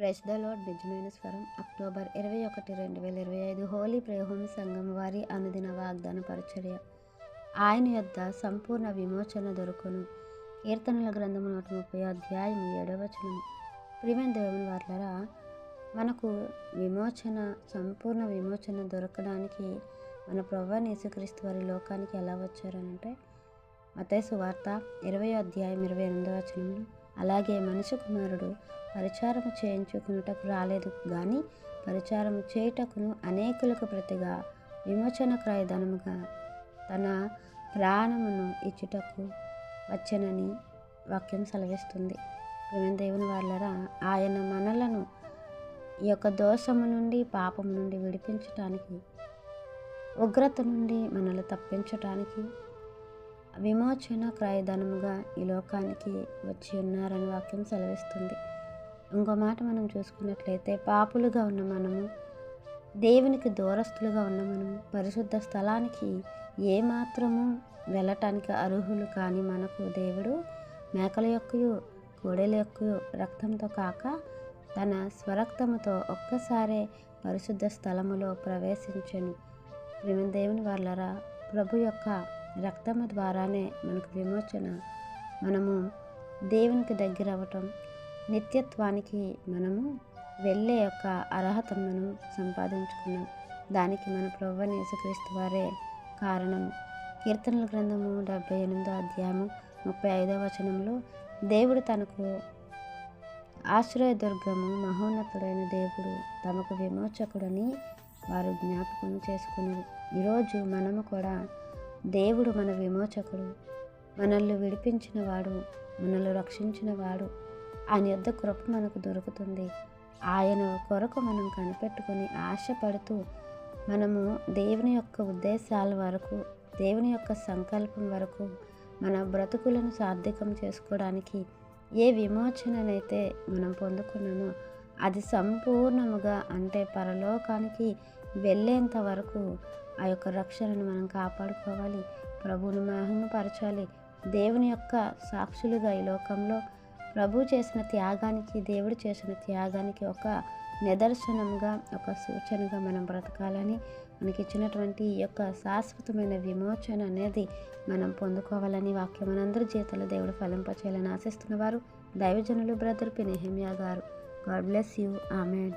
Press the load నిజమైన స్వరం. October ఇరవై ఒకటి రెండు వేల ఇరవై ఐదు హోలీ ప్రేహోమ సంఘం వారి అనుదిన వాగ్దాన పరిచర్య. ఆయన యొద్ద సంపూర్ణ విమోచన దొరుకును. కీర్తనల గ్రంథము నూట ముప్పై అధ్యాయం ఏడవచనం ప్రిమెన్ దేవుని వార్లరా మనకు విమోచన సంపూర్ణ విమోచన దొరకడానికి మన ప్రభు యేసుక్రీస్తు వారి లోకానికి ఎలా వచ్చారనంటే మతేసు వార్త ఇరవై అధ్యాయం ఇరవై ఎనిమిదవ వచనంలో అలాగే మనిషి కుమారుడు పరిచారము చేయించుకున్నటకు రాలేదు. కానీ పరిచారము చేయుటకును అనేకులకు ప్రతిగా విమోచన క్రయధనముగా తన ప్రాణమును ఇచ్చుటకు వచ్చనని వాక్యం సెలవిస్తుంది. ప్రేమ దేవుని వాళ్ళరా ఆయన మనలను ఈ యొక్క దోషము నుండి పాపం నుండి విడిపించటానికి ఉగ్రత నుండి మనల్ని తప్పించటానికి విమోచన క్రయధనముగా ఈ లోకానికి వచ్చి ఉన్నారని వాక్యం సెలవిస్తుంది. ఇంకో మాట మనం చూసుకున్నట్లయితే పాపులుగా ఉన్న మనము దేవునికి దూరస్తులుగా ఉన్న మనము పరిశుద్ధ స్థలానికి ఏమాత్రము వెళ్ళటానికి అర్హులు కానీ మనకు దేవుడు మేకల యొక్కయు కోడెల యొక్కయు రక్తంతో కాక తన స్వరక్తముతో ఒక్కసారే పరిశుద్ధ స్థలములో ప్రవేశించను. ప్రేమ దేవుని వాళ్ళరా ప్రభు యొక్క రక్తము ద్వారానే మనకు విమోచన. మనము దేవునికి దగ్గర అవ్వటం నిత్యత్వానికి మనము వెళ్ళే యొక్క అర్హతను మనం సంపాదించుకున్నాం. దానికి మన ప్రభు యేసుక్రీస్తు వారే కారణం. కీర్తనల గ్రంథము డెబ్బై ఎనిమిదో అధ్యాయము ముప్పై ఐదవ వచనంలో దేవుడు తనకు ఆశ్రయదుర్గము మహోన్నతుడైన దేవుడు తమకు విమోచకుడని వారు జ్ఞాపకం చేసుకున్నారు ఈరోజు మనము కూడా దేవుడు మన విమోచకుడు. మనల్ని విడిపించిన వాడు మనల్ని రక్షించిన వాడు ఆయన యొద్ద కృప మనకు దొరుకుతుంది. ఆయన కొరకు మనం కనిపెట్టుకొని ఆశపడుతూ మనము దేవుని యొక్క ఉద్దేశాల వరకు దేవుని యొక్క సంకల్పం వరకు మన బ్రతుకులను సార్థకం చేసుకోవడానికి ఏ విమోచననైతే మనం పొందుకున్నామో అది సంపూర్ణముగా అంటే పరలోకానికి వెళ్ళేంత వరకు ఆ యొక్క రక్షణను మనం కాపాడుకోవాలి. ప్రభువును మహిమపరచాలి. దేవుని యొక్క సాక్షులుగా ఈ లోకంలో ప్రభు చేసిన త్యాగానికి దేవుడు చేసిన త్యాగానికి ఒక నిదర్శనంగా ఒక సూచనగా మనం బ్రతకాలని మనకి ఇచ్చినటువంటి ఈ యొక్క శాశ్వతమైన విమోచన అనేది మనం పొందుకోవాలని వాక్యం మనందరి జీవితంలో దేవుడు ఫలింపచేయాలని ఆశిస్తున్నవారు దైవజనులు బ్రదర్ పినెహమియా గారు. God bless you amen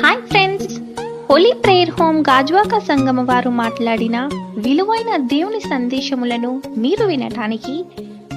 hi friends holy prayer home Gajuwaka సంగమ వారు మాట్లాడిన విలువైన దేవుని సందేశములను మీరు వినటానికి